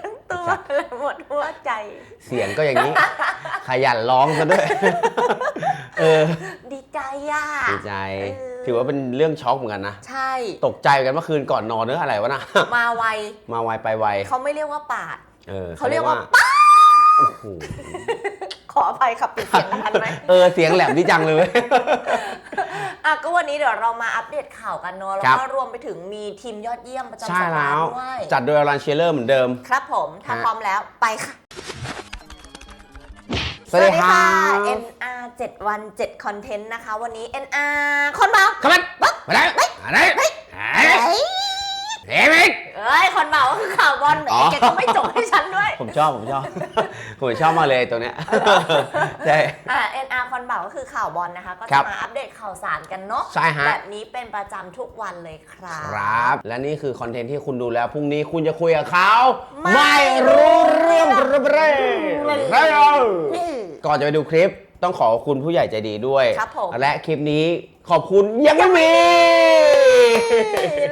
ทั้งตัวและหมดหัวใจ เสียงก็อย่างนี้ ขยันร้องซะด้วย เออ ดีใจอะดีใจเออถือว่าเป็นเรื่องช็อกเหมือนกันนะ ใช่ ตกใจกันเมื่อคืนก่อนนอนเนื้ออะไรวะนะ มาไว มาไวไปไว เขาไม่เรียกว่าปาด เออ เขาเรียกว่าโอ้โหขออภัยขับปิดเสียงทันไหมเออ เสียงแหลมดีจังเลยเว้ย อะก็วันนี้เดี๋ยวเรามาอัปเดตข่าวกันเนาะแล้วครับก็รวมไปถึงมีทีมยอดเยี่ยมประจำใช่สัปดาแล้ห์ว ด้วย จัดโดยอลันเชลเลอร์เหมือนเดิม ครับผมถ้าฮะ พร้อมแล้วไปค่ะ สวัสดีครับ NR 7 วัน 7 คอนเทนต์นะคะ วันนี้ NR คนเมาครับมันมาได้อะไรเฮ้ย เฮ้ยเฮ้ยเอ้ย คนเมาก็คือข่าวบอลอ๋อ แกก็ไม่จบให้ฉันด้วย ผมชอบผมชอบ ผมชอบมากเลยตัวเนี้ยใช่ อ่า NR คนเมาก็คือข่าวบอลนะคะ ก็ครัจะบ มาอัปเดตข่าวสารกันเนาะใช่ฮะ แบบนี้เป็นประจำทุกวันเลยครับ ครับ และนี่คือคอนเทนต์ที่คุณดูแล้วพรุ่งนี้คุณจะคุยกับเขาไม่ไม่รู้เรื่องเร่ไม่เร่ก่อนจะไปดูคลิปต้องขอบคุณผู้ใหญ่ใจดีด้วย ครับผม และคลิปนี้ขอบคุณยังไม่มี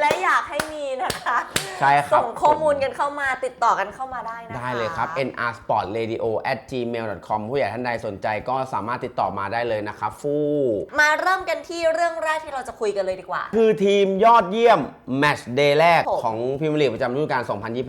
และอยากให้มีนะคะใช่ครับ ส่งข้อมูลกันเข้ามาติดต่อกันเข้ามาได้นะคะ ได้เลยครับ nr sport radio at gmail com ผู้ใหญ่ท่านใดสนใจก็สามารถติดต่อมาได้เลยนะครับฟู่มาเริ่มกันที่เรื่องแรกที่เราจะคุยกันเลยดีกว่า คือทีมยอดเยี่ยมแมตช์เดย์แรกผม ของพรีเมียร์ลีกประจำฤดูกาล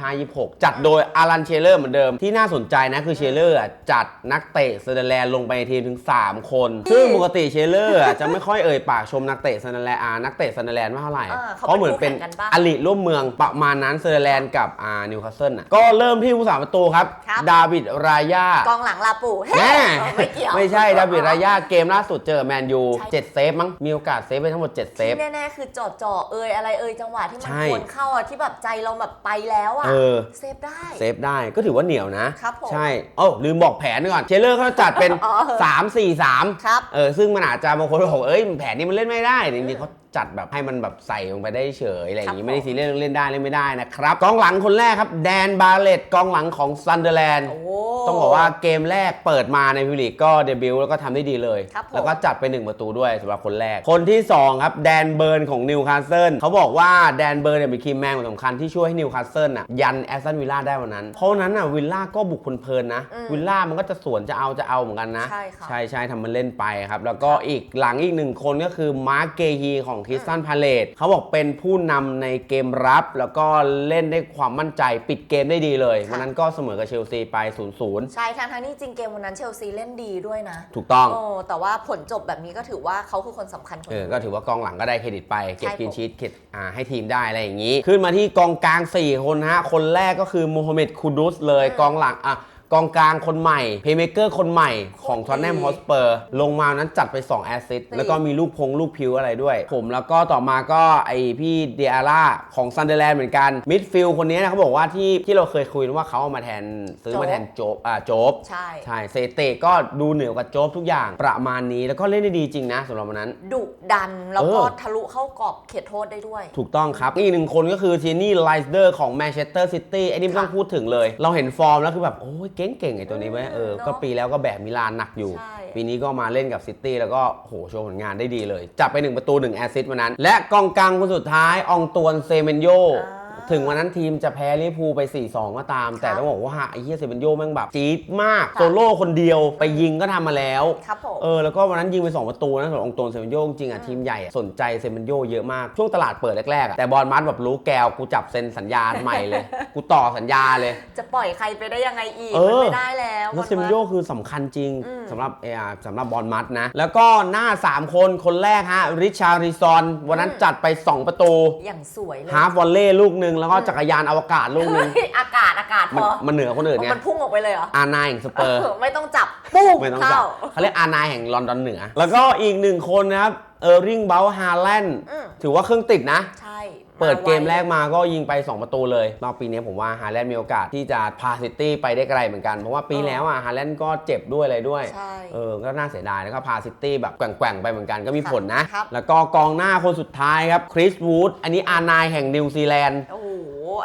2025-26 จัดโดยอารันเชลเลอร์เหมือนเดิมที่น่าสนใจนะคือเชลเลอร์จัดนักเตะเซเดอร์แลนด์ลงไปในทีมถึง 3 คน ซึ่งปกติเชลเลอร์จะไม่ค่อยเอ่ยปากชมนักเตะเซเดอร์แลนด์อ่านักเตะเซเดอร์แลนด์ไม่เท่าไหร่ อ่าเขาเพราะเหมือนเป็นเป็นคู่แข่งกันปะอลิร่วมเมืองประมาณนั้นเซเดอร์แลนด์กับอ่านิวคาสเซิลน่ะก็เริ่มที่ผู้สาประตูครับ ครับ ดาวิดรายา กองหลังลาปูเฮ้แม่เออไม่เกี่ยว ไม่ใช่ดาวิดรายาเกมล่าสุดเจอแมนยูใช่เจ็ดเซฟมั้งมีโอกาสเซฟไปทั้งหมดเจ็ดเซฟ ที่แน่ๆคือจอดจ่อเอยอะไรเอยจังหวะที่มันใช่ควรเข้าอะที่แบบใจเราแบบไปแล้วอะเออ เซฟได้ เซฟได้ก็ถือว่าเหนียวนะ ครับผมใช่โอ้าลืมบอกแผนก่อน เชลเลอร์เขาจัดเป็น อ๋อ 3 4 3 ครับ เออซึ่งมันอาจจะบางคนบอกเอ้ยแผนนี้มันเล่นไม่ได้ จริงๆเขา จัดแบบให้มันแบบใส่ลงไปได้เฉยอะไรอย่างงี้ครับไม่ได้ซีเรียสเรื่องเล่นได้เล่นไม่ได้นะครับกองหลังคนแรกครับแดนบาเลตกองหลังของซันเดอร์แลนด์โอ้ต้องบอกว่าเกมแรกเปิดมาในพิมยร์ลีกก็เดบิวต์แล้วก็ทำได้ดีเลยครับผมแล้วก็จัดไป1ประตูด้วยสำหรับคนแรก คนที่ 2 ครับแดนเบิร์นของนิวคาสเซิลเขาบอกว่าแดนเบิร์นเนี่ยเป็นคีย์แมนคนสำคัญที่ช่วยให้นิวคาสเซิลน่ะยันแอสตันวิลล่าได้วันนั้น เพราะฉะนั้นน่ะวิลล่าก็บุกเพลินๆนะอืมวิลล่ามันก็จะสวนจะเอาจะเอาเหมือนกันนะใช่ค่ะใช่ใช่ทำมันเล่นไปครับแล้วก็อีกหลังอีกหนึ่งคนก็คือมาร์คเกฮีของคริสตันพาเลตเขาบอกเป็นผู้นำในเกมรับ แล้วก็เล่นได้ความมั่นใจปิดเกมได้ดีเลยค่ะวันนั้นก็เสมอกับเชลซีไป 0-0 ใช่ทั้งทั้งๆที่จริงเกมวันนั้นเชลซีเล่นดีด้วยนะถูกต้อง โอ้แต่ว่าผลจบแบบนี้ก็ถือว่าเขาคือคนสำคัญคนหเออ นึ่งก็ถือว่ากองหลังก็ได้เครดิตไป เก็บใช่ กินผมชีตเก็บอ่าให้ทีมได้อะไรอย่างนี้ ขึ้นมาที่กองกลาง 4 คนฮะ คนแรกก็คือโมฮัมเหม็ดคูดุสเลยกองหลังอะ กองกลางคนใหม่เพย์เมเกอร์คนใหม่ของทอนแนมฮอสเปอร์ลงมานั้นจัดไป 2 แอสซิสต์แล้วก็มีลูกพงลูกพิวอะไรด้วย ผมแล้วก็ต่อมาก็ไอพี่เดียร่าของซันเดอร์แลนด์เหมือนกันมิดฟิลด์คนนี้นะเขาบอกว่าที่ที่เราเคยคุยว่าเขาเอามาแทนซื้อมาแทนโจบอ่าโจบใช่ ใช่เซเตะก็ดูเหนือกว่าโจบทุกอย่างประมาณนี้แล้วก็เล่นได้ดีจริงนะสำหรับวันนั้น ดุดันแล้วก็เออ ทะลุเข้ากรอบเขตโทษได้ด้วย ถูกต้องครับ อีกหนึ่งคนก็คือทีนี่ไลส์เดอร์ของแมนเชสเตอร์ซิตี้ไอ้นี่ไม่ต้องค่ะพูดถึงเลย เราเห็นฟอร์มแล้วคือแบบ โอ้ยเก่งๆไอ้ตัวนี้เว้ยเออเนอะก็ปีแล้วก็แบกมิลานหนักอยู่ ใช่ ปีนี้ก็มาเล่นกับซิตี้แล้วก็โหโชว์ผลงานได้ดีเลย จับไป 1 ประตู 1 แอสซิสต์วันนั้น และกองกลางคนสุดท้ายอองตวนเซเมนโย อ่า ถึงวันนั้นทีมจะแพ้ลิเวอร์พูลไป 4-2 ก็ตาม แต่ครับต้องบอกว่าไอ้เฮียเซเมนโยแม่งแบบจี๊ดมากค่ะโซโล่คนเดียวไปยิงก็ทำมาแล้ว ครับผม เออแล้วก็วันนั้นยิงไป 2 ประตูนะสำหรับองค์ตวนเซเมนโยจริงๆอะทีมใหญ่อะสนใจเซเมนโยเยอะมากช่วงตลาดเปิดแรกๆอะแต่บอลมัดแบบรู้แกวกูจับเซ็นสัญญาใหม่เลย กูต่อสัญญาเลย จะปล่อยใครไปได้ยังไงอีก เออ มันไม่ได้แล้วแล้วเซเมนโยคือสำคัญจริงอืม สำหรับเออสำหรับบอลมัดนะ แล้วก็หน้า 3 คนคนแรกฮะริชาริซอนวันนั้นจัดไป 2 ประตู อย่างสวยเลย ฮาร์ฟวอลเล่ลูกหนึ่งแล้วก็จักรยานอวกาศลูกหนึ่งเฮ้ยอากาศอากาศพมันอมันเหนือคนอื่นไงมันพุ่งออกไปเลยเหรอ อาร์ไนน์แห่งสเปอร์ เออไม่ต้องจับปุ๊บไม่ต้องจัเข้า บเขาเรียกอาร์ไนน์แห่งลอนดอนเหนือ แล้วก็อีกหนึ่งคนนะครับ เออร์ริงเบลฮาแลนด์ อืม ถือว่าเครื่องติดนะ ใช่ เปิดเกมาไวแรกมาก็ยิงไป 2 ประตูเลยรอบปีนี้ผมว่าฮาแลนด์มีโอกาสที่จะพาซิตี้ไปได้ไกลเหมือนกัน เพราะว่าปีเออแล้วอะฮาแลนด์ก็เจ็บด้วยอะไรด้วย ใช่ เออ ก็น่าเสียดายแล้วก็พาซิตี้แบบแกว่งๆไปเหมือนกันก็มีผลนะ ครับ แล้วก็กองหน้าคนสุดท้ายครับคริสวูดอันนี้อาร์ไนน์แห่งนิวซีแลนด์ โอ้โห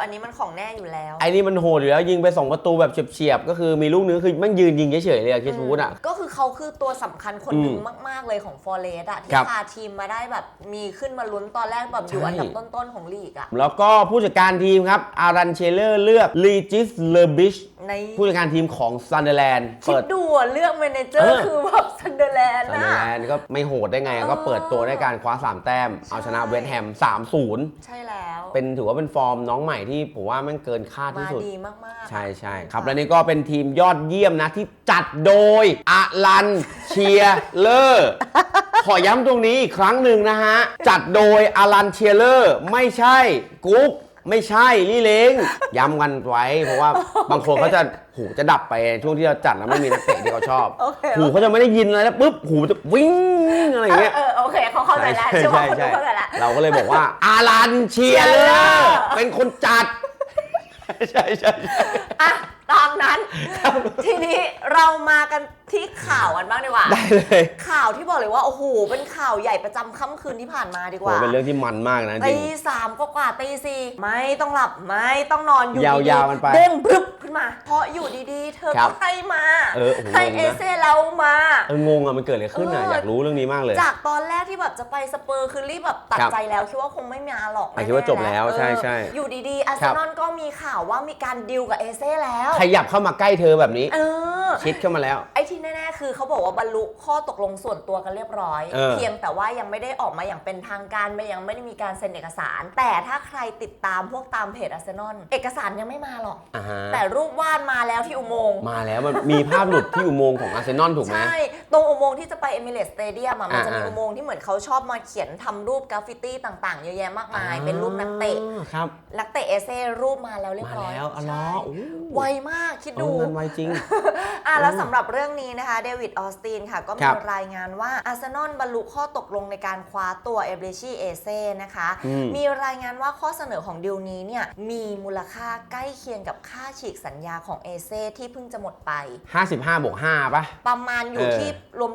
อันนี้มันของแน่อยู่แล้ว ไอ้นี่มันโหดอยู่แล้วยิงไป2ประตูแบบเฉียบๆก็คือมีลูกนึงคือมันยืนยิงเฉยๆเลยอะคิสวูดอะ ก็คือเขาคือตัวสำคัญคนหนึ่งอืมมาก ๆ เลยของฟอร์เรสอะที่ครับพาทีมมาได้แบบมีขึ้นมาลุ้นตอนแรกแบบอยู่ใช่ อันดับต้น ๆ ของลีกอะแล้วก็ผู้จัดการทีมครับอารันเชเลอร์เลือกลีจิสเลบิชในผู้จัดการทีมของซันเดอร์แลนด์คิเปิด ดดูอะเลือกเมเนเจอเอร์อ คือแบบซันเดอร์แลนด์ซันเดอนะ ร์แลนด์ก็ไม่โหดได้ไง ก็เปิดตัวด้วยการคว้า 3 แต้ม เอาชนะใช่เวสต์แฮม 3-0 ใช่แล้ว เป็นถือว่าเป็นฟอร์มน้องใหม่ที่ผมว่ามันเกินคาดที่มาสุด ดีมากๆ ใช่ใช่ครับ และนี่ก็เป็นทีมยอดเยี่ยมนะที่จัดโดยอารันเชียเลอร์ ขอย้ำตรงนี้อีกครั้งหนึ่งนะฮะ จัดโดยอารันเชียเลอร์ ไม่ใช่กุ๊ก ไม่ใช่ลี่เลงย้ำกันไว้ เพราะว่าบางคนเขาจะหูจะดับไปช่วงที่เราจัดแล้วไม่มีนักเตะที่เขาชอบ โอเค หูเขาจะไม่ได้ยินอะไรแล้วปุ๊บหูจะวิ่งอะไรอย่างเงี้ย เออโอเคเขาเข้าใจแล้วใช่ใช่ไหมใช่เขาใช่เข้าใจแล้ว เราก็เลยบอกว่า อารันเชียเลอร์เป็นคนจัด ใช่ใช่ใช่ อะตามนั้น ทีนี้เรามากัน ที่ข่าวกันบ้างดีกว่า ได้เลยข่าวที่บอกเลยว่า โอ้โห เป็นข่าวใหญ่ประจำค่ำคืนที่ผ่านมาดีกโหว่าเป็นเรื่องที่มันมากนะจริตีงสามก็กว่าตีสี่ไม่ต้องหลับ ไม่ต้องนอนอยู่ยาวดีๆกันไปเด้งพรึบขึ้นมา เพราะอยู่ดีๆ เธอครัก็บให้มาเออโอ้โหให้งงนะ เอเซ่เรามา เอองงอะมันเกิดอะไรขึ้นอะเอออ อยากรู้เรื่องนี้มากเลย จากตอนแรกที่แบบจะไปสเปอร์คือรีบแบบตัดครับใจแล้วคิดว่าคงไม่มาหรอกอะคิดว่าจบแล้วน่ๆใช่ใช่เอออยู่ดีๆอาร์เซครับ นอลก็มีข่าวว่ามีการดิวกับเอเซ่แล้ว ขยับเข้ามาใกล้เธอแบบนี้ เออ ชิดเข้ามาแล้ว ไอ้ที่แน่ๆ คือเขาบอกว่าบรรลุข้อตกลงส่วนตัวกันเรียบร้อย เออ เพียงแต่ว่ายังไม่ได้ออกมาอย่างเป็นทางการไม่ยังไม่ได้มีการเซ็นเอกสาร แต่ถ้าใครติดตามพวกตามเพจอาร์เซนอลเอกสารยังไม่มาหรอก อ่าฮะแต่รูปวาดมาแล้วที่อุโมงค์ มาแล้วมันมีภาพหลุดที่อุโมงค์ของอาร์เซนอลถูกไหม ใช่ ตรงอุโมงค์ที่จะไปเอมิเรตสเตเดียมมันจะมีอ่าๆ อุโมงค์ที่เหมือนเขาชอบมาเขียนทำรูปกราฟฟิตี้ต่างๆ เยอะแยะมากมาย เป็นรูปนักเตะ อ่าครับ นักเตะเอเซ่รูปมาแล้วเรียบมาร้อยแล้วอ๋อเหรอใช่โอ้ ไวมากคิดเอดูอมันไวจริง อะแล้วสำหรับเรื่องนี้นะคะเดวิดออสตินค่ะก็คมีรับรายงานว่าอาร์เซนอลบรรลุข้อตกลงในการคว้าตัวเอเบรชีเอเซ่นะคะอืมมีรายงานว่าข้อเสนอของดิวนี้เนี่ยมีมูลค่าใกล้เคียงกับค่าฉีกสัญญาของเอเซ่ที่เพิ่งจะหมดไป 55บวก5ป่ะประมาณอยู่เออที่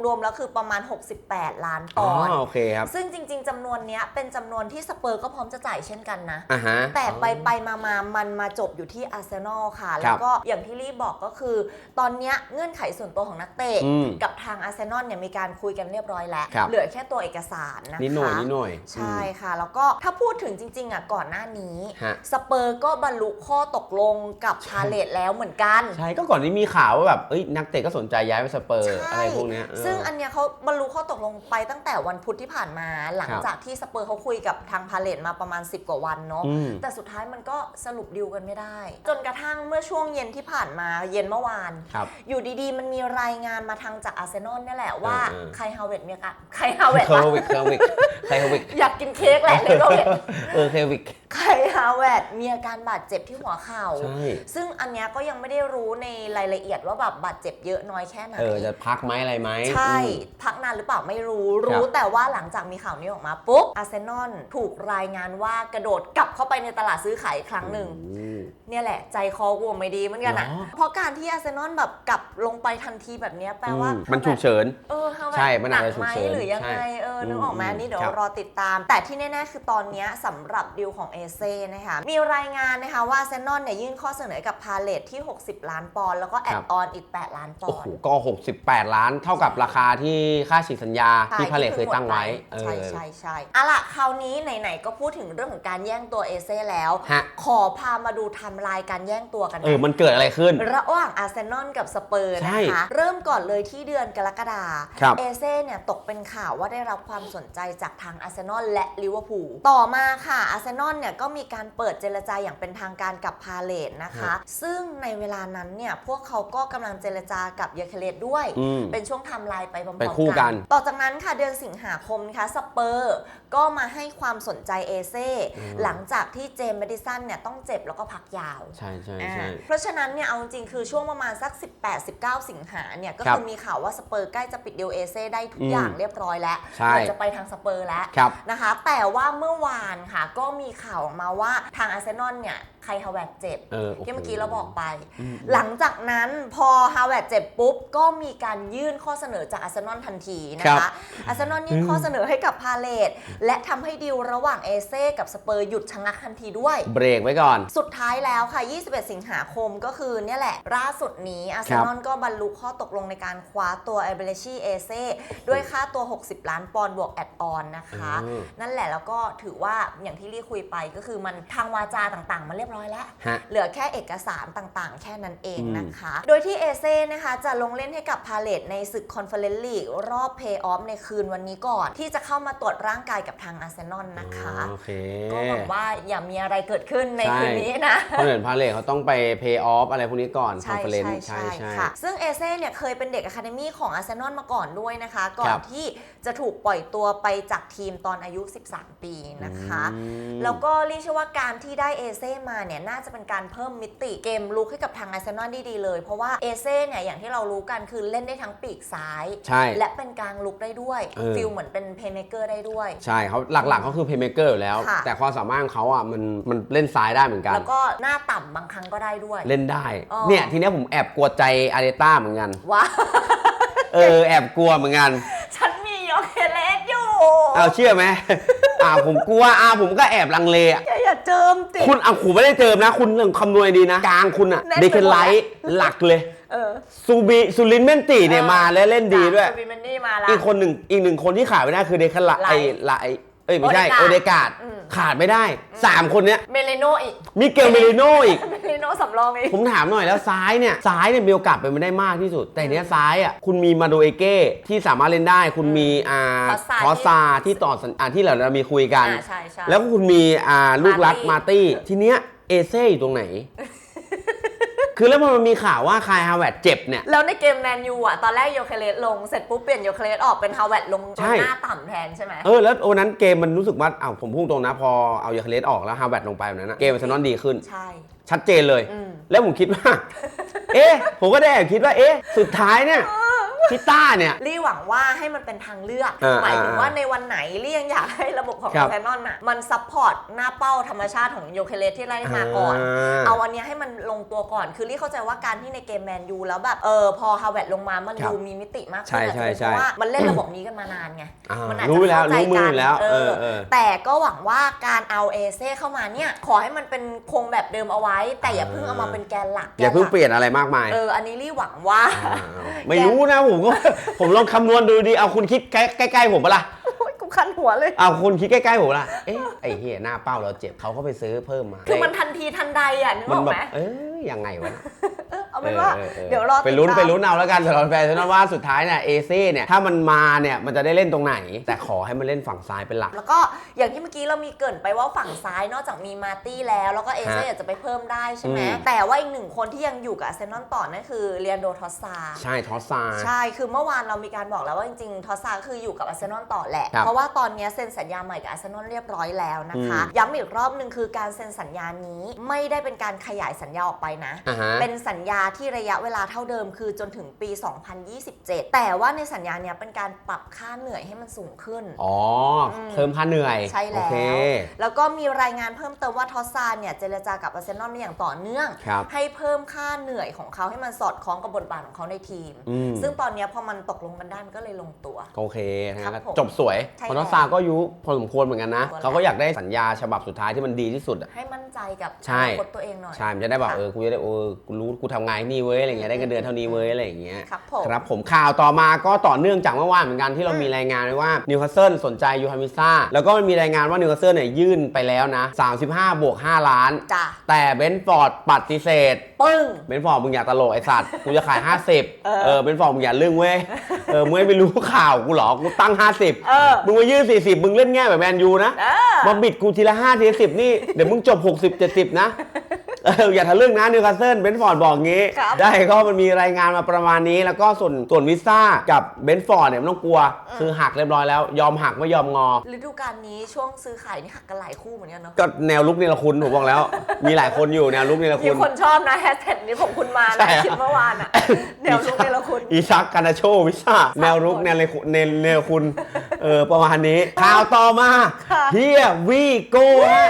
รวมๆแล้วคือประมาณ 68 ล้านปอ๋ออนด์โอเคครับซึ่งจริง ๆจำนวนเนี้ยเป็นจำนวนที่สเปอร์ก็พร้อมจะจ่ายเช่นกันนะอ่าฮะแต่ไปไปมามามันมาจบอยู่ที่อาร์เซนอลค่ะครัแล้วบก็อย่างที่รีบบอกก็คือ ตอนเนี้ยเงื่อนไขส่วนตัวของนักเตะ อืมกับทางอาร์เซนอลเนี่ยมีการคุยกันเรียบร้อยแล้ว ครับ เหลือแค่ตัวเอกสารนะคะ นิดหน่อยนิดหน่อยใช่ค่ะ แล้วก็ถ้าพูดถึงจริง ๆ อะ ก่อนหน้านี้ ฮะ สเปอร์ก็บรรลุข้อตกลงกับพาเลตแล้วเหมือนกัน ใช่ก็ก่อนนี้มีข่าวว่าแบบเอ้ยนักเตะก็สนใจย้ายไปสเปอร์ใช่อะไรพวกเนี้ยเออ ซึ่งอันเนี้ยเขาบรรลุข้อตกลงไปตั้งแต่วันพุธที่ผ่านมาหลังครับ จากที่สเปอร์เขาคุยกับทางพาเลตมาประมาณ 10 กว่าวันเนาะ อืม แต่สุดท้ายมันก็สรุปดีลกันไม่ได้ จนกระทั่งเมื่อช่วงเย็นที่ผ่านมาเย็นเมื่อวาน ครับ อยู่ดีๆ มันมีรายงานมาทางจากอาร์เซนอลนี่แหละว่าเออไคฮาวเวตมีอาการไคฮาวเวตเคอร์วิกเคอร์วิกเคอร์วิกอยากกินเค้กแหละเลยก็เวตเออเคอร์วิก ไคฮาวเวตมีอาการบาดเจ็บที่หัวเข่า ใช่ ซึ่งอันเนี้ยก็ยังไม่ได้รู้ในรายละเอียดว่าแบบบาดเจ็บเยอะน้อยแค่ไหน เออ จะพักไหมอะไรไหมใช่ อืม พักนานหรือเปล่าไม่รู้ครัรู้บแต่ว่าหลังจากมีข่าวนี้ออกมาปุ๊บอาร์เซนอลถูกรายงานว่ากระโดดกลับเข้าไปในตลาดซื้อขายอีกครั้งหนึ่งโอ้เนี่ยแหละ ใจคอกูไม่ดีเหมือนกันอะเหรอ เพราะการที่อาร์เซนอลแบบกลับลงไปทันทีแบบเนี้ยแปลว่าอืมมันฉุกเฉิน เออฮาวเวิร์ดใช่มันอาจจะหกไหมฉุกเฉินหรือยังไง ใช่เออนึกออกไหมอืมนี่เดี๋ยวครับรอติดตาม แต่ที่แน่ ๆ คือตอนเนี้ยสำหรับดิวของเอเซ่นะคะมีรายงานนะคะว่าอาร์เซนอลเนี่ยยื่นข้อเสนอกับพาเลทที่ 60 ล้านปอนด์แล้วก็แอดออนอีก 8 ล้านปโอ้อนโหด์ก็ 68 ล้านเท่ากับราคาที่ค่าฉีกสัญญาที่พาเลทเคยตั้งไว้เอใช่อใช่ใช่เอาล่ะคราวนี้ไหนๆก็พูดถึงเรื่องของการแย่งตัวเอเซ่แล้วฮะขอพามาดูไทม์ไลน์การแย่งตัวกันเออนะมันเกิดอะไรขึ้น ระหว่างอาร์เซนอลกับสเปอร์ใช่นะคะเริ่มก่อนเลยที่เดือนกรกฎาครับเอเซ่เนี่ยตกเป็นข่าวว่าได้รับความสนใจจากทางอาร์เซนอลและลิเวอร์พูลต่อมาค่ะอาร์เซนอลเนี่ยก็มีการเปิดเจรจาอย่างเป็นทางการกับพาเลตนะคะ ซึ่งในเวลานั้นเนี่ยพวกเขาก็กำลังเจรจากับเยอเคเลตด้วยอืมเป็นช่วงไทำลายไปพร้อมๆไปคู่กัน ต่อจากนั้นค่ะเดือนสิงหาคมนะคะสเปอร์ก็มาให้ความสนใจเอเซ่อืมหลังจากที่เจมส์แมดิสันเนี่ยต้องเจ็บแล้วก็พักยาว ใช่ใช่อ่าใช่เพราะฉะนั้นเนี่ยเอาจริงๆคือช่วงประมาณสัก 18-19 สิงหาเนี่ยก็ครัคืบอมีข่าวว่าสเปอร์ใกล้จะปิดเดีลเอเซ่ได้ทุกอืมอย่างเรียบร้อยแล้วใช่เหมือนจะไปทางสเปอร์แล้วครับนะคะ แต่ว่าเมื่อวานค่ะก็มีข่าวออกมาว่าทางอาร์เซนอลเนี่ย ใครฮาวเวร์ดเจ็บเออโโหที่เมื่อกี้เราบอกไป อืม หลังจากนั้นพอฮาวเวร์ดเจ็บปุ๊บ ก็มีการยื่นข้อเสนอจากอาร์เซนอลทันทีนะครัคะบอาร์เซนอลยื่นข้อเสนอให้กับพาเลตและทำให้ดีลระหว่างเอเซ่กับสเปอร์หยุดชะงักทันทีด้วย เบรกไว้ก่อน สุดท้ายแล้วค่ะ 21 สิงหาคมก็คือเนี่ยแหละล่าสุดนี้อาร์เซนอลก็บรรลุข้อตกลงในการคว้าตัวเอเบเรชีเอเซ่ด้วยค่าตัว 60 ล้านปอนด์บวกแอดออนนะคะ อืม นั่นแหละแล้วก็ถือว่าอย่างที่รีคุยไปก็คือมันทางวาจาต่างๆ มันเรียบร้อยแล้วฮะ เหลือแค่เอกสารต่างๆ แค่นั้นเองอืมนะคะ โดยที่เอเซ่นะคะจะลงเล่นให้กับพาเลตในศึกคอนเฟอเรนซ์ลีกรอบเพย์ออฟในคืนวันนี้ก่อน ที่จะเข้ามาตรวจร่างกายกับทางอาร์เซนอลนะคะ โอเคก็หวังว่าอย่ามีอะไรเกิดขึ้นในใช่คืนนี้นะ เพราะเหมือนพาเลทเขาต้องไป pay off อะไรพวกนี้ก่อนคอนใช่เฟอเรนใช่ซ์ใช่ ค่ะ ซึ่งเอเซ่เนี่ยเคยเป็นเด็กอะคาเดมี่ของอาร์เซนอลมาก่อนด้วยนะคะ ก่อคนรับที่จะถูกปล่อยตัวไปจากทีมตอนอายุ 13 ปีนะคะ อืม แล้วก็เรียกเชื่อว่าการที่ได้เอเซ่มาเนี่ยน่าจะเป็นการเพิ่มมิติเกมลุกให้กับทางอาร์เซนอลได้ดีเลย เพราะว่าเอเซ่เนี่ยอย่างที่เรารู้กันคือเล่นได้ทั้งปีกซ้าย ใช่ และเป็นกลางลุกได้ด้วยเออ ฟิลเหมือนเป็นเพย์เมเกอร์ได้ด้วย ใช่เขาหลักๆเขาคือ playmaker อยู่แล้ว ค่ะ แต่ความสามารถของเขาอะมันมันเล่นซ้ายได้เหมือนกัน แล้วก็หน้าต่ำบางครั้งก็ได้ด้วย เล่นได้ อ๋อ เนี่ยทีเนี้ยผมแอบกลัวใจอาร์เตต้าเหมือนกันว่าเออแอบกลัวเหมือนกัน ฉันมียอเคเลสอยู่ เอาเชื่อไหม อ่าผมกลัวอ่าผมก็แอบลังเลอะอย่าอย่าเจิมติคุณเอาขู่ไม่ได้เจิมนะ คุณเรื่องคำนวณดีนะ กลางคุณอะแน่นไปหมดเดคไลท์หลักเลยเออซูบิซูลินเมนติเนี่ยเออมาและเล่นดีด้วยจากวินเมนนี่มาละ อีกคนหนึ่งอีกหนึ่งคนที่ขาดไม่ได้คือเดคไลท์ไลท์ไอ้ไลท์เอ้ยไม่ใช่โอโอเดเดกากาดดอืม ขาดไม่ได้สามคนเนี้ยเมเลโนอีก มิเกลเมลิโนอีก เมเลโนสำรองอีก ผมถามหน่อยแล้วซ้ายเนี่ยซ้ายเนี่ยมีโอกาสเป็นไปได้มากที่สุด แต่เนี้ยซ้ายอะคุณมีมาโดเอเก้ที่สามารถเล่นได้ คุณมีอ่าคอสซาคอสซาที่ต่อสัญอ่าที่เราเรามีคุยกัน อ่าใช่ใช่ แล้วก็คุณมีอ่าลูกรักมามาร์ร์ตี้ตี้ทีเนี้ยเอเซ่อยู่ตรงไหน คือแล้วพอมันมีข่าวว่าคายฮาวเวิร์ดเจ็บเนี่ย แล้วในเกมแมนยูอะ ตอนแรกโยเคเลสลง เสร็จปุ๊บเปลี่ยนโยเคเลสออกเป็นฮาวเวิร์ดลงใช่ หน้าต่ำแทนใช่ไหมเออแล้วโอนั้นเกมมันรู้สึกว่าอ้าวผมพูดตรงนะพอเอายาคาเลสออกแล้วฮาวเวิร์ดลงไปแบบนั้นนะเกมมันนอนดีขึ้น ใช่ ชัดเจนเลย อืม แล้วผมคิดว่า เอ๊ะ ผมก็ได้แอบคิดว่า เอ๊ะ สุดท้ายเนี่ย พิต้าเนี่ย ลี่หวังว่าให้มันเป็นทางเลือก อ่าหมายถึงอ่าว่าในวันไหนลี่ยังอยากให้ระบบของครัอาบร์เซนอลน่ะมันซัพพอร์ตหน้าเป้าธรรมชาติของโยเคเลสที่ไล่มาก่อนาเอาอันเนี้ยให้มันลงตัวก่อน คือลี่เข้าใจว่าการที่ในเกมแมนยูแล้วแบบเออพอฮาวเวิร์ดลงมามันครับดูมีมิติมากขึ้นใช่ใช่อาจจะเป็นใช่ เพราะว่ามันเล่นระบบนี้กันมานานไง อ่ามันอาจรู้จะแล้วเข้าใจรู้มืกัอนแล้ว เอเอออ เออ แต่ก็หวังว่าการเอาเอเซ่เข้ามาเนี่ย ขอให้มันเป็นคงแบบเดิมเอาไว้ แต่อย่าเพิ่งเอามาเป็นแกนหลักอย่าเพิ่งแกนหลักเปลี่ยนอะไรมากมายเอออันนี้ลี่หวังว่าาไม่รู้นะผมก็ ผมลองคำนวณดูดีเอาคุณคิดใกล้ใกล้ๆผมปะล่ะ คันหัวเลย เอาคุณคิดใกล้ๆผมปะล่ะเอ๊ะไอ้เฮียหน้าเป้าเราเจ็บเขาก็ไปซื้อเพิ่มมาคือมันทันทีทันใดอะนึกมัอนอกแบไหบมเอ้ยยังไงวะ เออเอาเป็นว่าออออเดี๋ยวรอไปลุ้นติดตามไปลุ้นเอาแล้วกันสำหรับแฟนฉันว่าสุดท้ายเนี่ยเอเซ่เนี่ยถ้ามันมาเนี่ยมันจะได้เล่นตรงไหน แต่ขอให้มันเล่นฝั่งซ้ายเป็นหลัก แล้วก็อย่างที่เมื่อกี้เรามีเกรินไปว่าฝั่งซ้ายนอกจากมีมาร์ตี้แล้ว แล้วก็เอเซ่ฮะอยากจะไปเพิ่มได้ใช่ไหมอืม แต่ว่าอีกหนึ่งคนที่ยังอยู่กับอาร์เซนอลต่อนั่นคือเรียนโดทอสซา ใช่ทอสซาใช่ คือเมื่อวานเรามีการบอกแล้วว่าจริงๆ ทอสซาก็คืออยู่กับอาร์เซนอลต่อแหละ ครับเพราะว่าตอนนี้เซ็นสัญญาใหม่กับอาร์เซนอลเรียบร้อยแล้วนะคะอืมย้ำอีกรอบหนึ่งคือการเซ็นสัญญานี้ไม่ได้เป็นการขยายสัญญาออกไปนะ อ่าฮะ เป็นสัญญาที่ระยะเวลาเท่าเดิมคือจนถึงปี 2027 แต่ว่าในสัญญาเนี้ยเป็นการปรับค่าเหนื่อยให้มันสูงขึ้น อ๋ออม เพิ่มค่าเหนื่อยใช่แล้วโอเค แล้วก็มีรายงานเพิ่มเติมว่าทอสซานเนี่ยเจรจากับอาร์เซนอลมาอย่างต่อเนื่อง ครับ ให้เพิ่มค่าเหนื่อยของเขาให้มันสอดคล้องกับบทบาทของเขาในทีม อืมซึ่งตอนเนี้ยพอมันตกลงกันได้มันก็เลยลงตัว โอเคนะครัฮะบผมจบสวยใช่พอนอสซาก็อายุพอสมควรเหมือนกันนะตัวแล้วเขาก็อยากได้สัญญาฉบับสุดท้ายที่มันดีที่สุดอะ ให้มั่นใจกับใช่อนาคตตัวเองหน่อย ใช่ มันจะได้แบบค่ะ เออ กูจะได้เออกูรู้กูทำงานที่นี่เว้ย อะไรเงี้ย ได้เงินเดือนเท่านี้เว้ย อะไรอย่างเงี้ย ครับผม ครับผมข่าวต่อมาก็ต่อเนื่องจากเมื่อวานเหมือนกันที่เราอืมมีรายงานไว้ว่านิวคาสเซิลสนใจยูฮามิซ่าแล้วก็มันมีรายงานว่านิวคาสเซิลเนี่ยยื่นไปแล้วนะ 35 บวก 5 ล้าน จ้ะ แต่เบนฟอร์ดปฏิเสธ ปึ้ง เบนฟอร์ดมึงอย่าตลกไอสัตว์ กูจะขาย 50 เออเออเบนฟอร์ดมึงอย่าลึ่งเว้ย เออมึงไม่รู้ข่าวกูเหรอ กูตั้ง 50 เออ มึงมายื่น40มึงเล่นแง่แบบแมนยูนะ เออ มาบิดกูทีละ5ทีละ10นี่ เดี๋ยวมึงจบ60 70นะ เอออย่าทะลึ่งนะนิวคาสเซิลเบนฟอร์ดบอกงี้ ครับ ได้ก็มันมีรายงานมาประมาณนี้ แล้วก็ส่วนส่วนวิซ่ากับเบนฟอร์ดเนี่ยไม่ต้องกลัว คือหักเรียบร้อยแล้ว ยอมหักไม่ยอมงอ ฤดูกาลนี้ช่วงซื้อขายนี่หักกันหลายคู่เหมือนกันเนาะ ก็แนวลุกนี่ละคุณผมบอกแล้ว มีหลายคนอยู่แนวลุกนี่ละมีคุณ คนชอบนะแฮชแท็กนี้ของคุณมาใช่นะอะ คิดเมื่อวานอะแนวลุกเนรคุณ อีชักกานาโชวิซ่าแนวรุกแนวเลยคุณแนวแนวคุณ เออ ประมาณนี้ ข่าวต่อมาค่ะ เฮียวีโก้ฮะ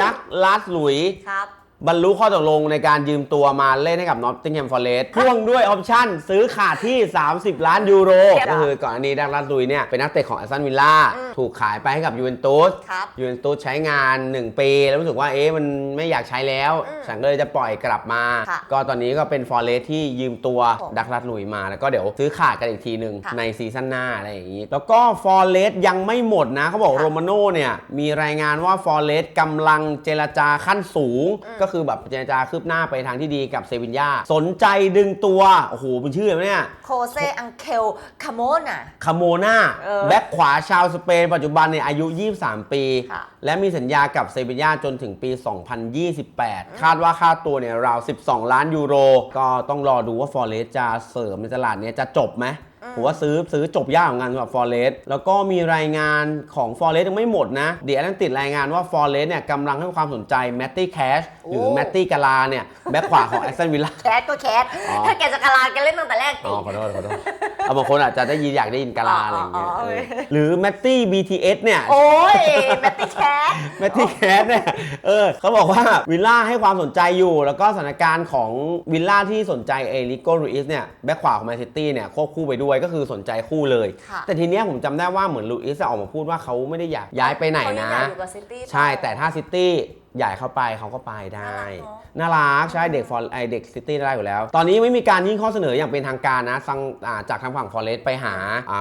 ดักลาสหลุย ครับ บรรลุข้อตกลงในการยืมตัวมาเล่นให้กับนอตติงแฮมฟอร์เรสต์พ่วงด้วยออปชั่นซื้อขาดที่ 30 ล้านยูโรครับก็คือก่อนอันนี้ดักลาสลุยเนี่ยเป็นนักเตะของแอสตันวิลล่าอืมถูกขายไปให้กับยูเวนตุสครับยูเวนตุสใช้งาน 1 ปี แล้วรู้สึกว่าเอ๊ะมันไม่อยากใช้แล้วอืมฉันก็เลยจะปล่อยกลับมาค่ะก็ตอนนี้ก็เป็นฟอร์เรสที่ยืมตัวผมดักลาสลุยมาแล้วก็เดี๋ยวซื้อขาดกันอีกทีหนึ่งค่ะในซีซั่นหน้าอะไรอย่างนี้ แล้วก็ฟอร์เรสยังไม่หมดนะเขาบอกค่ะโรมาโน่เนี่ยมีรายงานว่าฟอร์เรสกำลังเจรจาขั้นสูงอืมก็คือแบบเจรจาคืบหน้าไปทางที่ดีกับเซวินยาสนใจดึงตัว โอ้โหเป็นชื่ออะไรวะเนี่ยโคเซอังเคลคาโมน่ะคาโมนาเออแบ็คขวาชาวสเปนปัจจุบันเนี่ยอายุ 23 ปี ค่ะ และมีสัญญากับเซบียาจนถึงปี 2028 คาดว่าค่าตัวเนี่ยราว 12 ล้านยูโร ก็ต้องรอดูว่าฟอร์เรสจะเสริมในตลาดเนี้จะจบไหม ผมว่าซื้อซื้อจบยากเหมือนกันสำหรับฟอร์เรสแล้วก็มีรายงานของฟอร์เรสยังไม่หมดนะเดี๋ยวนั้นติดรายงานว่าฟอร์เรสเนี่ยกำลังให้ความสนใจแมตตี้แคชหรือโอ้แมตตี้กาลาเนี่ยแบ็คขวาของแอสตันวิลล่าแคทก็แคทอ๋อถ้าแกจะกะลาแกเล่นตั้งแต่แรกอ๋สิอขอโทษขอโทษ เอาบางคนอาจจะได้ยินอยากได้ยินกาลาอะไรอย่างเงี้ยอ๋ออ๋อเออโอเคหรือแมตตี้ BTS เนี่ย โอ้ยแมตตี้แคท แมตตี้แคสเนี่ย เออเขาบอกว่าวิลล่าให้ความสนใจอยู่ แล้วก็สถานการณ์ของวิลล่าที่สนใจเอริโกรูอิสเนี่ย แบ็คขวาของแมนซิตี้เนี่ย ควบคู่ไปด้วยก็คือสนใจคู่เลย ค่ะ แต่ทีเนี้ยผมจำได้ว่าเหมือนลูอิสออกมาพูดว่าเขาไม่ได้อยากย้ายไปไหนเขายันะงอยากอยู่กับซิตี้ ใช่แต่ถ้าซิตี้ใหญ่เข้าไปเขาก็ไปได้ น่ารักใช่เด็กฟอร์ไอเด็กซิตี้ได้อยู่แล้ว ตอนนี้ไม่มีการยื่นข้อเสนออย่างเป็นทางการนะสั่งอ่าจากทางฝั่งฟอร์เรสไปหา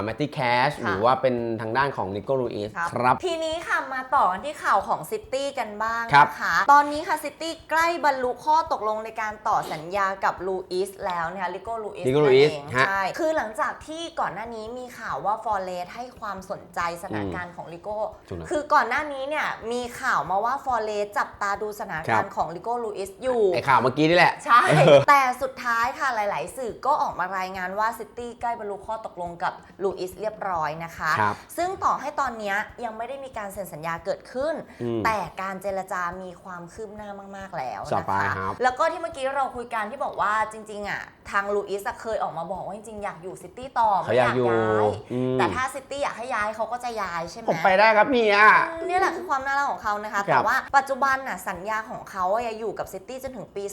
แมตตี้แคชหรือว่าเป็นทางด้านของนิโกลูอิสครับ ทีนี้ค่ะมาต่อกันที่ข่าวของซิตี้กันบ้างครับนะคะตอนนี้ค่ะซิตี้ใกล้บรรลุข้อตกลงในการต่อสัญญากับลูอิสแล้วนะคะลิโก้ลูอิส Rico Luis เองฮะใช่คือหลังจากที่ก่อนหน้านี้มีข่าวว่าฟอร์เรสให้ความสนใจสถานการณ์ของลิโก้ถูกนะคือก่อนหน้านี้เนี่ยมีข่าวมาว่าฟอร์เรสจับตาดูสถานการณ์ของลิโก้ลูอิสอยู่ ไอข่าวเมื่อกี้นี่แหละ ใช่ แต่สุดท้ายค่ะหลาย ๆ สื่อก็ออกมารายงานว่าซิตี้ใกล้บรรลุข้อตกลงกับลูอิสเรียบร้อยนะคะครับซึ่งต่อให้ตอนเนี้ยยังไม่ได้มีการเซ็นสัญญาเกิดขึ้นอืมแต่การเจรจามีความคืบหน้ามาก ๆ แล้วสนะบายคะครับแล้วก็ที่เมื่อกี้เราคุยกันที่บอกว่าจริง ๆ อะ ทางลูอิสอะเคยออกมาบอกว่าจริง ๆ อยากอยู่ซิตี้ต่อเขาไม่อยากกอายอยู่ย้ายอืมแต่ถ้าซิตี้อยากให้ย้ายเขาก็จะย้ายใช่ไหมผมไปได้ครับเมียอืมนี่แหละคือความน่ารักของเขานะคะครัแต่บว่าปัจจุบันน่ะสัญญาของเขาอะยังอยู่กับซิตี้จนถึงปี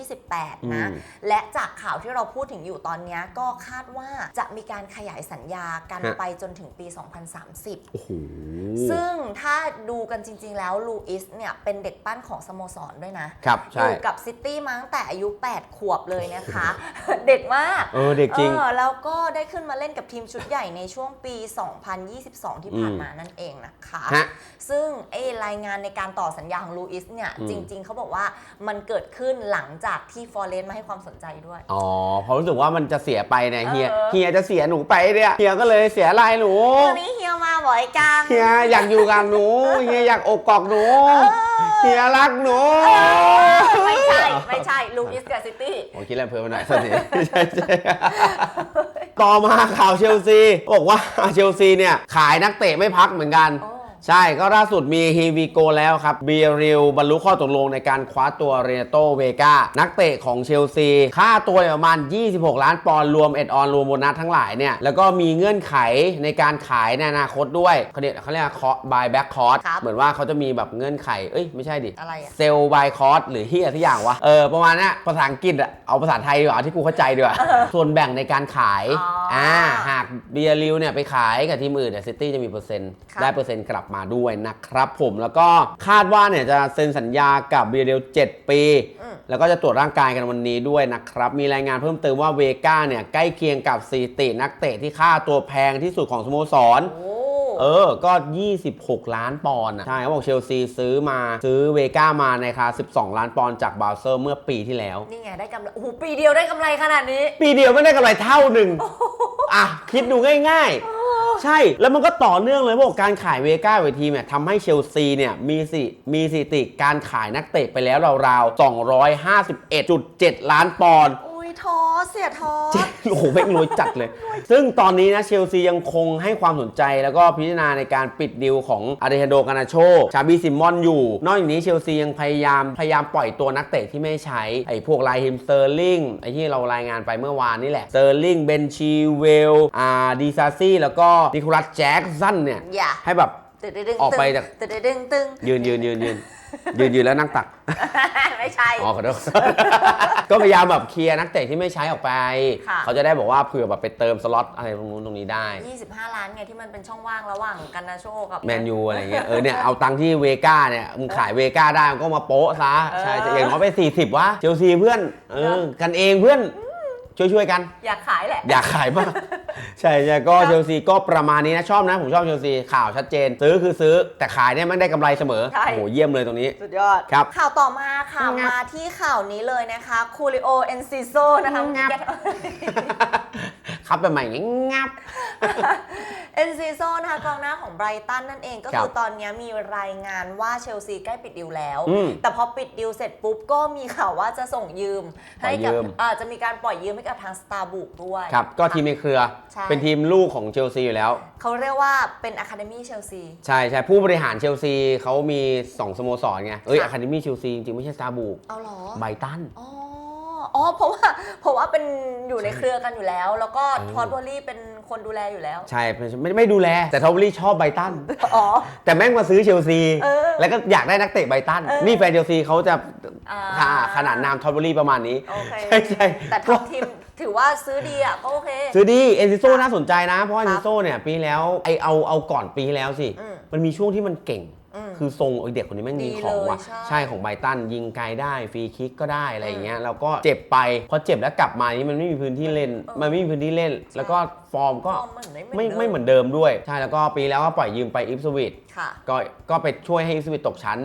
2028 นะอืมและจากข่าวที่เราพูดถึงอยู่ตอนเนี้ยก็คาดว่าจะมีการขยายสัญญากันฮะไปจนถึงปี 2030 โอ้โห ซึ่งถ้าดูกันจริง ๆ แล้วลูอิสเนี่ยเป็นเด็กปั้นของสโมสรด้วยนะ ครับอใช่ยู่กับซิตี้มาตั้งแต่อายุ 8 ขวบเลยนะคะ เด็กมาก เออ เด็กจริงเออแล้วก็ได้ขึ้นมาเล่นกับทีมชุดใหญ่ในช่วงปี 2022 ที่ผ่านอืมมานั่นเองนะคะฮะซึ่งไอ้รายงานในการต่อสัญญาของลูอิสเนี่ยอืมจริง ๆเขาบอกว่ามันเกิดขึ้นหลังจากที่ฟอร์เรนมาให้ความสนใจด้วย อ๋อเพราะรู้สึกว่ามันจะเสียไปเนี่ยเฮียเออ เฮียจะเสียหนูไปเนี่ยเฮียก็เลยเสียลายหนูตอนนี้เฮียมาบ่อยจัง เฮียอยากอยู่กับหนูเฮียอยากอกกอกหนูเฮียรักหนูไม่ใช่ ไม่ใช่ลูอิสกับซิตี้ ผมคิดอะไรเพิ่มมาหน่อยสักทีใช่ใช่ต่อมาข่าวเชลซีบอกว่าเชลซีเนี่ยขายนักเตะไม่พักเหมือนกัน โอ้ ใช่ก็ล่าสุดมีฮีวีโกแล้วครับเบียริลบรรลุข้อตกลงในการคว้าตัวเรเนโตเวกานักเตะของเชลซี ค่าตัวเนี่ยประมาณ 26 ล้านปอนด์รวมเอ็ดออนรวมโบนัสทั้งหลายเนี่ย แล้วก็มีเงื่อนไขในการขายในอนาคตด้วยเขาเรียกเขาเรียกว่าคอ buy back cost ครับ เหมือนว่าเขาจะมีแบบเงื่อนไข เอ้ย ไม่ใช่ดิอะไรอะ เซลบายคอสหรือเฮียทุกอย่างวะ เออ ประมาณเนี้ยภาษาอังกฤษอะเอาภาษาไทยดีกว่าเอาที่กูเข้าใจดีกว่าส่วนแบ่งในการขายอ๋ออ่อ่าหากเบียริลเนี่ยไปขายกับทีมอื่นเนี่ยซิตี้จะมีเปอร์เซ็นต์ครับ ได้เปอร์เซ็นต์กลับมาด้วยนะครับผมแล้วก็คาดว่าเนี่ยจะเซ็นสัญญากับเบียเดล7ปี อืม แล้วก็จะตรวจร่างกายกันวันนี้ด้วยนะครับ มีรายงานเพิ่มเติมว่าเวก้าเนี่ยใกล้เคียงกับซีตินักเตะที่ค่าตัวแพงที่สุดของสโมสร โอ้ เออ ก็ 26 ล้านปอนด์อะใช่เขาบอกเชลซีซื้อมาซื้อเวก้ามาในราคา 12 ล้านปอนด์จากบาเซอร์เมื่อปีที่แล้ว นี่ไงได้กำไรโอ้โหปีเดียวได้กำไรขนาดนี้ ปีเดียวไม่ได้กำไรเท่าหนึ่งอะ คิดดูง่ายๆ ใช่ แล้วมันก็ต่อเนื่องเลยบอกการขายเวก้าเวทีเนี่ยทำให้เชลซีเนี่ยมีสิมีสถิติการขายนักเตะไปแล้วราวๆ 251.7 ล้านปอนด์อุ้ ยท้อเสียท้อโอ้โหแม่งรวยจัดเลย ซึ่งตอนนี้นะเชลซียังคงให้ความสนใจแล้วก็พิจารณาในการปิดดีลของอาเดเฮโดกานาโชชาบีซิมอนอยู่ นอกจากนี้เชลซียังพยายามพยายามปล่อยตัวนักเตะที่ไม่ใช้ ไอ้พวกไลฮิมสเตอร์ลิงไอ้ที่เรารายงานไปเมื่อวานนี่แหละสเตอร์ลิงเบนชีเวลอ่าดีซาซี่แล้วก็นิโคลัสแจ็คสันเนี่ย อย่า ให้แบบตึงตึงออกไปจาก ตึงตึงตึง ยืนยืนยืนยืน ยืนยืนแล้วนั่งตัก ไม่ใช่ อ๋อขอโทษ ก็พยายามแบบเคลียร์นักเตะที่ไม่ใช้ออกไป ค่ะ เขาจะได้บอกว่าเผื่อแบบไปเติมสล็อตอะไรตรงนู้นตรงนี้ได้ 25 ล้านไงที่มันเป็นช่องว่างระหว่างกันนาโชกับแมนยูอะไรเงี้ย เออเนี่ยเอาตังค์ที่เวก้าเนี่ยมึงขายเวก้าได้มึงก็มาโป๊ะซะ ใช่จะอย่างน้อยไป 40วะเชลซีเพื่อน เออ กันเองเพื่อน ช่วยช่วยๆกัน อยากขายแหละ อยากขายมาก ใช่ใช่ก็ครับเชลซีก็ประมาณนี้นะ ชอบนะ ผมชอบเชลซีข่าวชัดเจน ซื้อคือซื้อแต่ขายเนี่ยมันได้กำไรเสมอ ใช่ โอ้โหเยี่ยมเลยตรงนี้ สุดยอด ครับ ข่าวต่อมาค่ะ งับ มาที่ข่าวนี้เลยนะคะคูริโอเอนซิโซนะคะงับครับแบบใหม่งับ เอนซิโซนะคะกองหน้าของไบรตันนั่นเองก็ครัคืบอตอนนี้มีรายงานว่าเชลซีใกล้ปิดดิวแล้ว อืมแต่พอปิดดิวเสร็จปุ๊บก็มีข่าวว่าจะส่งยืมปล่อยให้กับยืมอ่าจะมีการปล่อยยืมให้กับทางสตาร์บุกด้วยครับ ก็ทีมในเครือ ใช่ เป็นทีมลูกของเชลซีอยู่แล้ว เขาเรียกว่าเป็นอะคาเดมี่เชลซี ใช่ใช่ผู้บริหารเชลซีเขามี 2 สโมสรไง เอ้ยค่ะ อะคาเดมี่เชลซีจริงๆ ไม่ใช่ซาบูเอาเหรอไบตัน อ๋อ อ๋อเพราะว่าเพราะว่าเป็นอยู่ในเครือกันอยู่แล้ว แล้วก็เออทอดวอลลี่เป็นคนดูแลอยู่แล้ว ใช่ไม่ไม่ไม่ดูแล แต่ทอมลี่ชอบไบตันอ๋อแต่แม่งมาซื้อเชลซีเออแล้วก็อยากได้นักเตะไบตันเออนี่แฟนเชลซีเขาจะอ่าค่ะขนาดนามทอมลี่ประมาณนี้โอเคใช่ใช่แต่ท็อปทีมถือว่าซื้อดีอะก็โอเค ซื้อดีเอซิโซค่ะน่าสนใจนะ เพราะว่าคเอรับซิโซเนี่ยปีที่แล้วไอเอาเอาก่อนปีที่แล้วสิอืมมันมีช่วงที่มันเก่งอืม คือทรงไอ้เด็กคนนี้แม่งมีดีของว่ะเลยใช่ ใช่ของไบตันยิงไกลได้ฟรีคิกก็ได้อะไรอย่างเงี้ยแล้วก็เจ็บไปพอเจ็บแล้วกลับมานี่มันไม่มีพื้นที่เล่นเออมันไม่มีพื้นที่เล่น แล้วก็ฟอร์มก็ฟอร์มมันไม่ไม่เหมือนเดิม ไม่เหมือนเดิมด้วย ใช่แล้วก็ปีแล้วก็ปล่อยยืมไปอิฟสวิตค่ะ ก็ก็ไปช่วยให้อิฟสวิตตกชั้น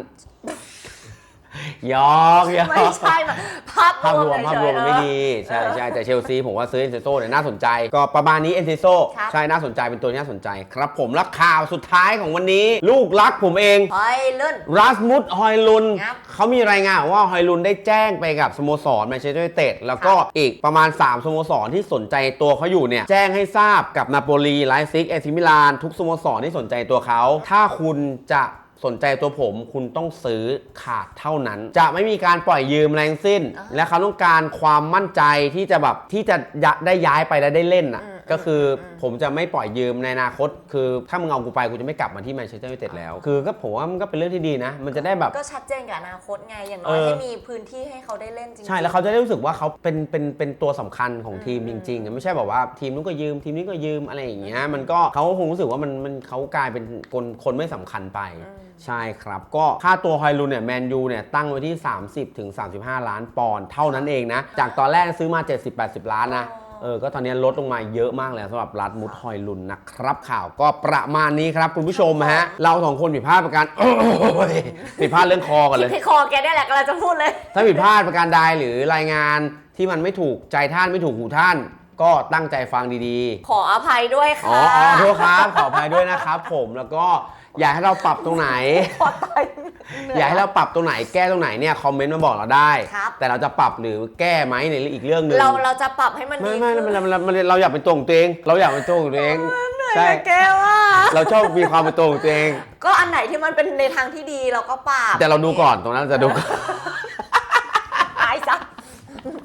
ยอกยอกไม่ใช่แบบภาพภาพรวมเฉยๆภาพรวมมันไม่เออดี ใช่ใช่แต่เชลซีผมว่าซื้อเอนเซโซเนี่ยน่าสนใจ ก็ประมาณนี้เอนเซโซครับใช่น่าสนใจเป็นตัวที่น่าสนใจ ครับผมและข่าวสุดท้ายของวันนี้ ลูกรักผมเอง เฮ้ยเลื่อนรัสมุดฮอยลุนครับ เขามีรายงานว่าฮอยลุนได้แจ้งไปกับสโมสรแมนเชสเตอร์ยูไนเต็ดแล้วก็อีกประมาณ 3 สโมสรที่สนใจตัวเขาอยู่เนี่ย แจ้งให้ทราบกับนาโปลีไลซิกเอซิมิลาน ทุกสโมสรที่สนใจตัวเขา ถ้าคุณจะ สนใจตัวผมคุณต้องซื้อขาดเท่านั้น จะไม่มีการปล่อยยืมแรงสิ้นอ่าและเขาต้องการความมั่นใจที่จะแบบที่จะยะได้ย้ายไปและได้เล่นอะอืม ก็คืออมผมจะไม่ปล่อยยืมในอนาคต คือถ้ามึงเอากูไปกูจะไม่กลับมาที่แมนเชสเตอร์ยูไนเต็ดแล้ว คือก็ผมว่ามันก็เป็นเรื่องที่ดีนะ มันจะได้แบบ ก็ชัดเจนกับอนาคตไงอย่างน้อยเออ ให้มีพื้นที่ให้เขาได้เล่นจริงๆ ใช่แล้วเขาจะได้รู้สึกว่าเขาเป็นเป็นเป็นตัวสำคัญของทีมอืจมริงๆอะไม่ใช่แบบว่าทีมนู้นก็ยืมทีมนี้ก็ยืมอะไรอย่างเงี้ยมันก็เขาคงรู้สึกว่ามันมันเขากลายเป็นคนคนไม่สำคัญไป อืม ใช่ครับ ก็ค่าตัวฮอยลุนเนี่ยแมนยูเนี่ยตั้งไว้ที่ 30ถึง35 ล้านปอนด์เท่านั้นเองนะ จากตอนแรกซื้อมา 70-80 ล้านนะ อ๋อ เออ ก็ตอนนี้ลดลงมาเยอะมากแล้วสำหรับรัดมุดฮอยลุนนะครับ ข่าวก็ประมาณนี้ครับคุณผู้ชมฮะ เราสองคนผิดพลาดประการโอ้ยผิดพลาดเรื่องคอกันเลย ที่คอแกได้แหละกำลังจะพูดเลย ถ้าผิดพลาดประการใดหรือรายงานที่มันไม่ถูกใจท่านไม่ถูกหูท่าน ก็ตั้งใจฟังดีขออภัยด้วยๆค่ะอ๋ออ๋อโทษครับ ขออภัยด้วยนะครับผมแล้วก็ อยากให้เราปรับตรงไหน ขอตายเหนื่อยากให้เราปรับตรงไหนแก้ตรงไหนเนี่ยคอมเมนต์มาบอกเราได้ ครับ แต่เราจะปรับหรือแก้ไหมในอีกเรื่องหนึ่งเราเราจะปรับให้มันไม่ดีไม่ขึ้นไม่เราเราเราเราอยากเป็นตัวของตัวเอง เราอยากเป็นตัวของตัวเองใช่แกว่าเราชอบมีความเป็นตัวของตัวเอง ก็อันไหนที่มันเป็นในทางที่ดีเราก็ปรับแต่เราดูก่อนตรงนั้นเราจะดูก่อน ตายซะตาย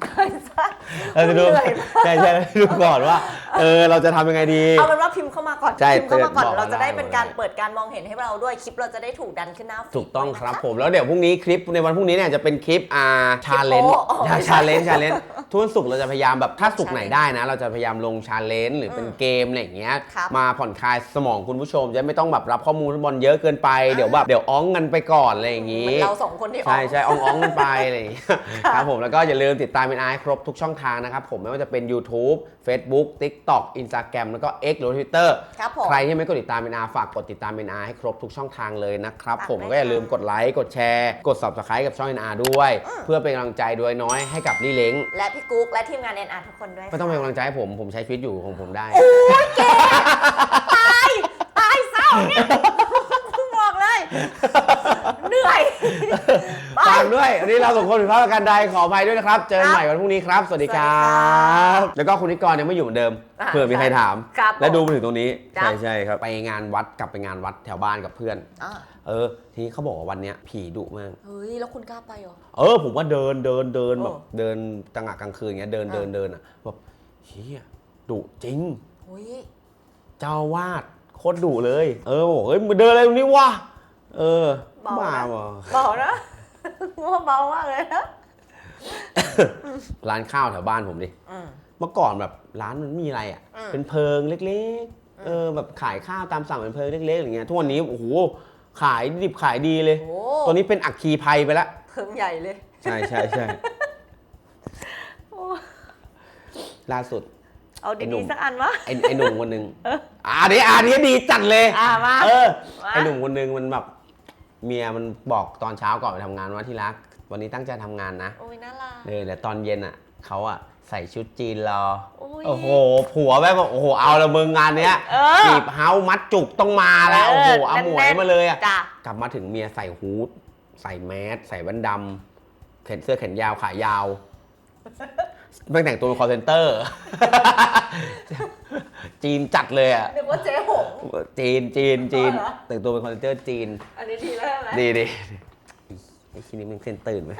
ซะ เราจะดูเหนื่อยมากใช่ใช่ดูก่อนว่าเออเราจะทำยังไงดีเอาเป็นว่าพิมพ์เข้ามาก่อนใช่พิมพ์เข้ามาก่อนเตือนบอกเราจะได้ได้เป็นการเปิดการมองเห็นให้เราด้วยคลิปเราจะได้ถูกดันขึ้นหน้าฟีดถูกต้องด้วยนะะครับผมแล้วเดี๋ยวพรุ่งนี้คลิปในวันพรุ่งนี้เนี่ยจะเป็นคลิปอ่าชาเลนจ์โป๊ะอ๋อไม่ใช่ชาเลนจ์ชาเลนจ์ทุกวันศุกร์เราจะพยายามแบบถ้าศุกร์ไหน challenge ได้นะ เราจะพยายามลงชาเลนจ์หรือเป็นอืมเกมอะไรอย่างเงี้ยครับมาผ่อนคลายสมองคุณผู้ชมจะไม่ต้องแบบรับข้อมูลฟุตบอลเยอะเกินไปอ่าเดี๋ยวแบบเดี๋ยวอ้องกันไปก่อนอะไรอย่างเหมืงี้อนเราสองคนที่ออกใช่ใช่อ้องอ้องกันไปอะไรอย่างเงี้ยครับผมแล้วก็อย่าลืมติดตามเป็นไอครบทุกช่องทางนะครับผมไม่ว่าจะเป็น YouTube Facebook TikTok Instagram แล้วก็ X หรือ Twitter ครับผม ใครที่ไม่กดติดตามเป็นอาฝากกดติดตามเป็นอาให้ครบทุกช่องทางเลยนะครับฝากผมด้วยก็อย่าลืมค่ะกดไลค์กดแชร์ กด subscribe กับช่องเป็นอาด้วยเพื่อเป็นกำลังใจด้วยน้อยให้กับลี่เล้งและพี่กุ๊กและทีมงาน NR ทุกคนด้วยไม่ต้องเป็นค่ะกำลังใจให้ผมผมใช้ชีวิตอยู่ของผมได้ ตายเนี่ยมึงบอกเลย เหนื่อยไปฝากด้วยวันนี้เราสองคนผิดพลาดประการใดขออภัยด้วยนะครับ เจอกันใหม่วันพรุ่งนี้ครับ สวัสดีครัสวัสดีครับบแล้วก็คุณนิกรยังไม่อยู่เหมือนเดิม อะเผื่อมีใครถาม ครับและดูมาถึงตรงนี้ จ้ะ ใช่ใช่ครับ ไปงานวัดกลับไปงานวัดแถวบ้านกับเพื่อน อะเออ ทีนี้เขาบอกว่าวันเนี้ยผีดุมาก เฮ้ย แล้วคุณกล้าไปเหรอ เออ ผมว่าเดินเดินเดินโอ้แบบเดินกลางอะกลางคืนเงี้ยเดินอะ เดินเดินอะแบบเฮียดุจริง เฮ้ย เจ้าอาวาดโคตรดุเลย เออบอกเฮ้ยมึงเดินอะไรตรงนี้วะ เออเบานะบ้าเหรอเบานะว่าเบามากเลยนะร้านข้าวแถวบ้านผมดิอืมเมื่อก่อนแบบร้านมันมีอะไรอะอืมเป็นเพิงเล็กๆ เออแบบขายข้าวตามสั่งเป็นเพิงเล็กๆอย่างเงี้ยทุกวันนี้โอ้โหขายดิบขายดีเลยโอ้ตัวนี้เป็นอักคีภัยไปแล้วเพิ่งใหญ่เลย ใช่ใช่ใช่โอ้ล่าสุด เอาไอ้หนุ่ดีมๆสักอันวะไอ้ไอ้หนุ่มคนหนึ่งอ่าเดี๋ยวอ่านนี้ดีจัดเลย อะมาเออมาไอ้หนุ่มคนหนึ่งมันแบบ เมียมันบอกตอนเช้าก่อนไปทำงานว่าที่รัก วันนี้ตั้งใจทำงานนะโอ้ยน่ารัก เออแต่ตอนเย็นอะเขาอะใส่ชุดจีนรอ โอ้ย โอ้โห ผัวแม่งบอกโอ้โห เอาละมึงงานเนี้ยเออ จีบเฮามัดจุกต้องมาแล้ว โอ้โห เอาหมวยมาเลยอะ จ้ะ กลับมาถึงเมียใส่ฮูดใส่แมสใส่แว่นดำเข็นเสื้อแขนยาวขายาว แม่งแต่งตัวเป็นคอเซนเตอร์ จีนจัดเลยอะนึกว่าเจ๊หง จีนจีนจีน อ๋อเหรอ แต่งตัวเป็นคอเซนเตอร์จีน อันนี้ดีแล้วใช่ไหมดีดีไอ้ชิ้นนี้มันเส้นตื่นไหม